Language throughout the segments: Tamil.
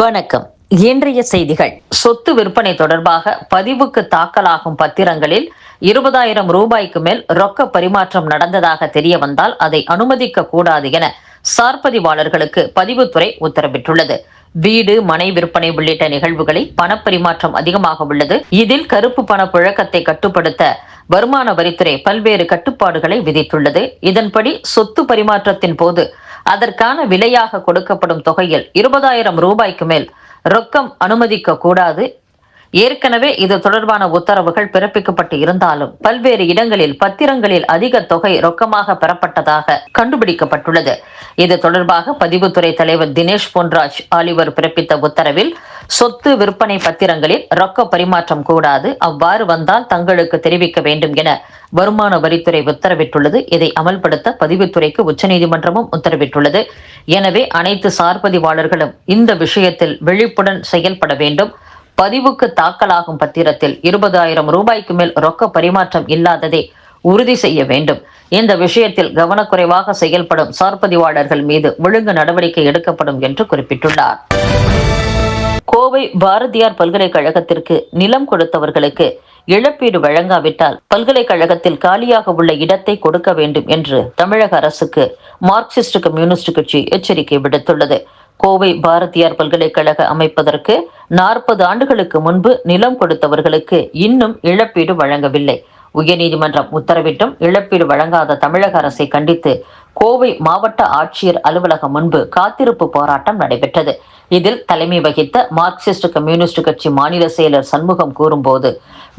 வணக்கம். இன்றைய செய்திகள். சொத்து விற்பனை தொடர்பாக பதிவுக்கு தாக்கலாகும் பத்திரங்களில் இருபதாயிரம் ரூபாய்க்கு மேல் ரொக்க பரிமாற்றம் நடந்ததாக தெரிய வந்தால் அதை அனுமதிக்க கூடாது என சார்பதிவாளர்களுக்கு பதிவுத்துறை உத்தரவிட்டுள்ளது. வீடு மனை விற்பனை உள்ளிட்ட நிகழ்வுகளில் பணப்பரிமாற்றம் அதிகமாக உள்ளது. இதில் கருப்பு பண புழக்கத்தை கட்டுப்படுத்த வருமான வரித்துறை பல்வேறு கட்டுப்பாடுகளை விதித்துள்ளது. இதன்படி சொத்து பரிமாற்றத்தின் போது அதற்கான விலையாக கொடுக்கப்படும் தொகையில் இருபதாயிரம் ரூபாய்க்கு மேல் ரொக்கம் அனுமதிக்க கூடாது ஏற்கனவே இது தொடர்பான உத்தரவுகள் பிறப்பிக்கப்பட்டு இருந்தாலும் பல்வேறு இடங்களில் பத்திரங்களில் அதிக தொகை ரொக்கமாக பெறப்பட்டதாக கண்டுபிடிக்கப்பட்டுள்ளது. இது தொடர்பாக பதிவுத்துறை தலைவர் தினேஷ் பொன்ராஜ் ஆலிவர் பிறப்பித்த உத்தரவில் சொத்து விற்பனை பத்திரங்களில் ரொக்க பரிமாற்றம் கூடாது அவ்வாறு வந்தால் தங்களுக்கு தெரிவிக்க வேண்டும் என வருமான வரித்துறை உத்தரவிட்டுள்ளது. இதை அமல்படுத்த பதிவுத்துறைக்கு உச்சநீதிமன்றமும் உத்தரவிட்டுள்ளது. எனவே அனைத்து சார்பதிவாளர்களும் இந்த விஷயத்தில் விழிப்புடன் செயல்பட வேண்டும். பதிவுக்கு தாக்கலாகும் பத்திரத்தில் இருபதாயிரம் ரூபாய்க்கு மேல் ரொக்க பரிமாற்றம் இல்லாததை உறுதி செய்ய வேண்டும். இந்த விஷயத்தில் கவனக்குறைவாக செயல்படும் சார்பதிவாளர்கள் மீது ஒழுங்கு நடவடிக்கை எடுக்கப்படும் என்று குறிப்பிட்டுள்ளார். கோவை பாரதியார் பல்கலைக்கழகத்திற்கு நிலம் கொடுத்தவர்களுக்கு இழப்பீடு வழங்காவிட்டால் பல்கலைக்கழகத்தில் காலியாக உள்ள இடத்தை கொடுக்க வேண்டும் என்று தமிழக அரசுக்கு மார்க்சிஸ்ட் கம்யூனிஸ்ட் கட்சி எச்சரிக்கை விடுத்துள்ளது. கோவை பாரதியார் பல்கலைக்கழக அமைப்பதற்கு நாற்பது ஆண்டுகளுக்கு முன்பு நிலம் கொடுத்தவர்களுக்கு இன்னும் இழப்பீடு வழங்கவில்லை. உயர்நீதிமன்றம் உத்தரவிட்டும் இழப்பீடு வழங்காத தமிழக அரசை கண்டித்து கோவை மாவட்ட ஆட்சியர் அலுவலகம் முன்பு காத்திருப்பு போராட்டம் நடைபெற்றது. இதில் தலைமை வகித்த மார்க்சிஸ்ட் கம்யூனிஸ்ட் கட்சி மாநில செயலர் சண்முகம் கூறும்போது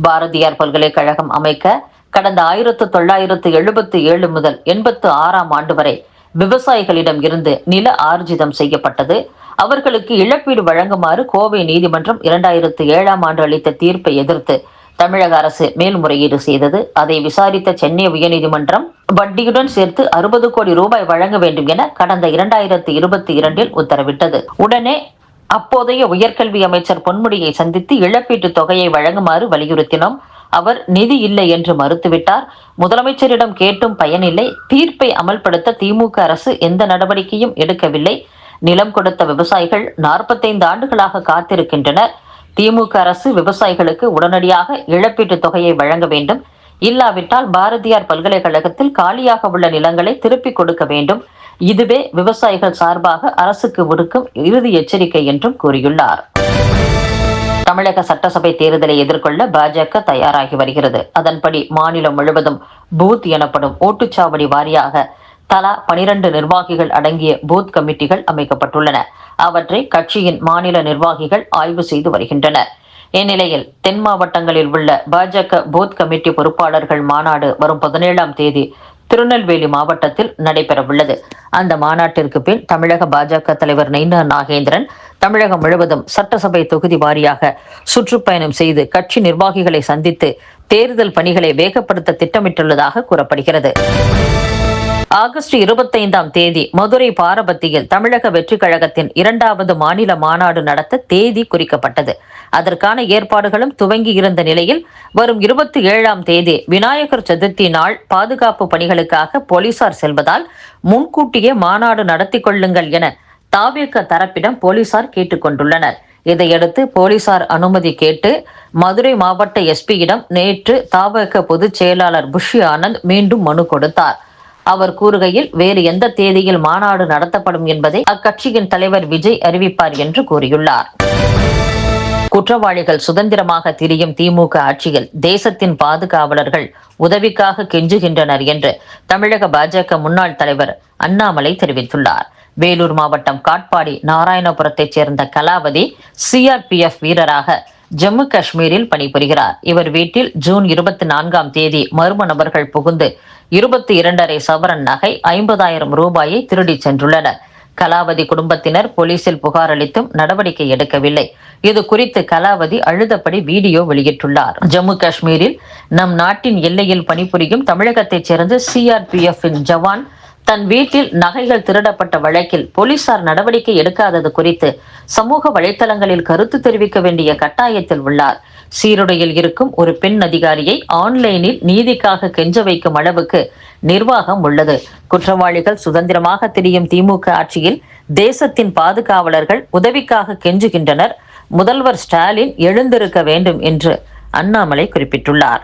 பாரதியார் பல்கலைக்கழகம் அமைக்க கடந்த ஆயிரத்து தொள்ளாயிரத்து எழுபத்தி ஏழு முதல் எண்பத்து ஆறாம் ஆண்டு வரை விவசாயிகளிடம் இருந்து நில ஆர்ஜிதம் செய்யப்பட்டது. அவர்களுக்கு இழப்பீடு வழங்குமாறு கோவை நீதிமன்றம் இரண்டாயிரத்து ஏழாம் ஆண்டு அளித்த தீர்ப்பை எதிர்த்து தமிழக அரசு மேல்முறையீடு செய்தது. அதை விசாரித்த சென்னை உயர்நீதிமன்றம் வட்டியுடன் சேர்த்து அறுபது கோடி ரூபாய் வழங்க வேண்டும் என கடந்த இரண்டாயிரத்தி இருபத்தி இரண்டில் உத்தரவிட்டது. உடனே அப்போதைய உயர்கல்வி அமைச்சர் பொன்முடியை சந்தித்து இழப்பீட்டு தொகையை வழங்குமாறு வலியுறுத்தினோம். அவர் நிதி இல்லை என்று மறுத்துவிட்டார். முதலமைச்சரிடம் கேட்டும் பயனில்லை. தீர்ப்பை அமல்படுத்த திமுக அரசு எந்த நடவடிக்கையும் எடுக்கவில்லை. நிலம் கொடுத்த விவசாயிகள் நாற்பத்தைந்து ஆண்டுகளாக காத்திருக்கின்றனர். திமுக அரசு விவசாயிகளுக்கு உடனடியாக இழப்பீட்டுத் தொகையை வழங்க வேண்டும். இல்லாவிட்டால் பாரதியார் பல்கலைக்கழகத்தில் காலியாக உள்ள நிலங்களை திருப்பிக் கொடுக்க வேண்டும். இதுவே விவசாயிகள் சார்பாக அரசுக்கு விடுக்கும் இறுதி எச்சரிக்கை என்றும் கூறியுள்ளார். தமிழக சட்டசபை தேர்தலை எதிர்கொள்ள பாஜக தயாராகி வருகிறது. அதன்படி மாநிலம் முழுவதும் பூத் எனப்படும் ஓட்டுச்சாவடி வாரியாக தலா பனிரண்டு நிர்வாகிகள் அடங்கிய பூத் கமிட்டிகள் அமைக்கப்பட்டுள்ளன. அவற்றை கட்சியின் மாநில நிர்வாகிகள் ஆய்வு செய்து வருகின்றனர். இந்நிலையில் தென் மாவட்டங்களில் உள்ள பாஜக பூத் கமிட்டி பொறுப்பாளர்கள் மாநாடு வரும் பதினேழாம் தேதி திருநெல்வேலி மாவட்டத்தில் நடைபெறவுள்ளது. அந்த மாநாட்டிற்கு பின் தமிழக பாஜக தலைவர் நெய்னா நாகேந்திரன் தமிழகம் முழுவதும் சட்டசபை தொகுதி வாரியாக சுற்றுப்பயணம் செய்து கட்சி நிர்வாகிகளை சந்தித்து தேர்தல் பணிகளை வேகப்படுத்த திட்டமிட்டுள்ளதாக கூறப்படுகிறது. ஆகஸ்ட் இருபத்தைந்தாம் தேதி மதுரை பாரபத்தியில் தமிழக வெற்றிக் கழகத்தின் இரண்டாவது மாநில மாநாடு நடத்த தேதி குறிக்கப்பட்டது. அதற்கான ஏற்பாடுகளும் துவங்கி இருந்த நிலையில் வரும் இருபத்தி ஏழாம் தேதி விநாயகர் சதுர்த்தி நாள் பாதுகாப்பு பணிகளுக்காக போலீசார் செல்வதால் முன்கூட்டியே மாநாடு நடத்தி கொள்ளுங்கள் என தாவேக்க தரப்பிடம் போலீசார் கேட்டுக்கொண்டுள்ளனர். இதையடுத்து போலீசார் அனுமதி கேட்டு மதுரை மாவட்ட எஸ்பியிடம் நேற்று தாவக பொதுச் செயலாளர் புஷி ஆனந்த் மீண்டும் மனு கொடுத்தார். அவர் கூறுகையில் வேறு எந்த தேதியில் மாநாடு நடத்தப்படும் என்பதை அக்கட்சியின் தலைவர் விஜய் அறிவிப்பார் என்று கூறியுள்ளார். குற்றவாளிகள் சுதந்திரமாக திரியும் திமுக ஆட்சியில் தேசத்தின் பாதுகாவலர்கள் உதவிக்காக கெஞ்சுகின்றனர் என்று தமிழக பாஜக முன்னாள் தலைவர் அண்ணாமலை தெரிவித்துள்ளார். வேலூர் மாவட்டம் காட்பாடி நாராயணபுரத்தைச் சேர்ந்த கலாவதி சிஆர்பிஎஃப் வீரராக ஜம்மு காஷ்மீரில் பணிபுரிகிறார். இவர் வீட்டில் ஜூன் இருபத்தி நான்காம் தேதி மர்ம நபர்கள் புகுந்து இருபத்தி இரண்டரை சவரன் நகை ஐம்பதாயிரம் ரூபாயை திருடிச் சென்றுள்ளனர். கலாவதி குடும்பத்தினர் போலீசில் புகார் அளித்தும் நடவடிக்கை எடுக்கவில்லை. இது குறித்து கலாவதி அழுதபடி வீடியோ வெளியிட்டுள்ளார். ஜம்மு காஷ்மீரில் நம் நாட்டின் எல்லையில் பணிபுரியும் தமிழகத்தைச் சேர்ந்த சிஆர்பிஎஃப் ஜவான் தன் வீட்டில் நகைகள் திருடப்பட்ட வழக்கில் போலீசார் நடவடிக்கை எடுக்காதது குறித்து சமூக வலைதளங்களில் கருத்து தெரிவிக்க வேண்டிய கட்டாயத்தில் உள்ளார். சீருடையில் இருக்கும் ஒரு பெண் அதிகாரியை ஆன்லைனில் நீதிக்காக கெஞ்ச வைக்கும் அளவுக்கு நிர்வாகம் உள்ளது. குற்றவாளிகள் சுதந்திரமாக திரியும் திமுக ஆட்சியில் தேசத்தின் பாதுகாவலர்கள் உதவிக்காக கெஞ்சுகின்றனர். முதல்வர் ஸ்டாலின் எழுந்திருக்க வேண்டும் என்று அண்ணாமலை குறிப்பிட்டுள்ளார்.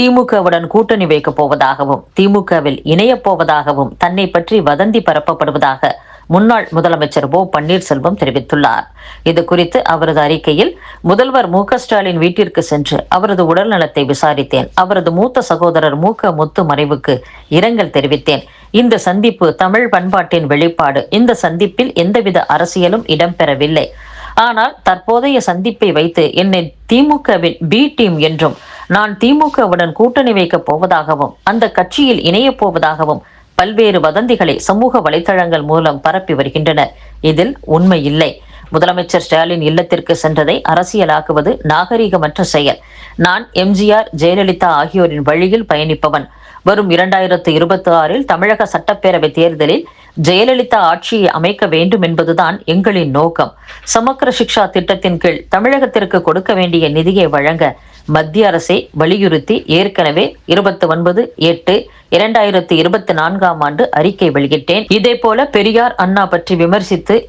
திமுகவுடன் கூட்டணி வைக்கப் போவதாகவும் திமுகவில் இணையப் போவதாகவும் தன்னை பற்றி வதந்தி பரப்பப்படுவதாக முன்னாள் முதலமைச்சர் ஓ பன்னீர்செல்வம் தெரிவித்துள்ளார். இது குறித்து அவரது அறிக்கையில் முதல்வர் மு ஸ்டாலின் வீட்டிற்கு சென்று அவரது உடல் நலத்தை விசாரித்தேன். அவரது மூத்த சகோதரர் மு முத்து மறைவுக்கு இரங்கல் தெரிவித்தேன். இந்த சந்திப்பு தமிழ் பண்பாட்டின் வெளிப்பாடு. இந்த சந்திப்பில் எந்தவித அரசியலும் இடம்பெறவில்லை. ஆனால் தற்போதைய சந்திப்பை வைத்து என்னை திமுகவின் பி டீம் என்றும் நான் திமுகவுடன் கூட்டணி வைக்கப் போவதாகவும் அந்த கட்சியில் இணையப் போவதாகவும் பல்வேறு வதந்திகளை சமூக வலைதளங்கள் மூலம் பரப்பி வருகின்றனர் இதில் உண்மை இல்லை. முதலமைச்சர் ஸ்டாலின் இல்லத்திற்கு சென்றதை அரசியலாக்குவது நாகரிகமற்ற செயல். நான் எம்ஜிஆர் ஜெயலலிதா ஆகியோரின் வழியில் பயணிப்பவன். வரும் இரண்டாயிரத்து இருபத்தி ஆறில் தமிழக சட்டப்பேரவை தேர்தலில் ஜெயலலிதா ஆட்சியை அமைக்க வேண்டும் என்பதுதான் எங்களின் நோக்கம். சமக்கர சிக்ஷா திட்டத்தின் கீழ் தமிழகத்திற்கு கொடுக்க வேண்டிய நிதியை வழங்க மத்திய அரசை வலியுறுத்தி ஏற்கனவே இருபத்தி ஒன்பது எட்டு இரண்டாயிரத்தி இருபத்தி நான்காம் ஆண்டு அறிக்கை வெளியிட்டேன். இதே போல பெரியார் அண்ணா பற்றி விமர்சித்து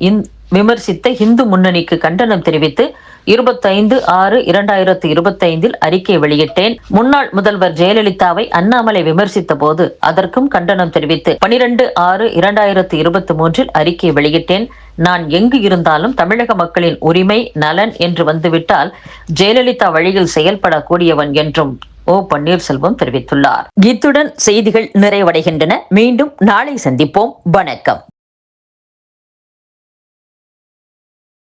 விமர்சித்த இந்து முன்னணிக்கு கண்டனம் தெரிவித்து இருபத்தைந்து ஆறு இரண்டாயிரத்து இருபத்தைந்தில் அறிக்கை வெளியிட்டேன். முன்னாள் முதல்வர் ஜெயலலிதாவை அண்ணாமலை விமர்சித்த போது அதற்கும் கண்டனம் தெரிவித்து பனிரெண்டு ஆறு இரண்டாயிரத்து இருபத்தி மூன்றில் அறிக்கை வெளியிட்டேன். நான் எங்கு இருந்தாலும் தமிழக மக்களின் உரிமை நலன் என்று வந்துவிட்டால் ஜெயலலிதா வழியில் செயல்படக்கூடியவன் என்றும் ஓ பன்னீர்செல்வம் தெரிவித்துள்ளார். இத்துடன் செய்திகள் நிறைவடைகின்றன. மீண்டும் நாளை சந்திப்போம். வணக்கம்.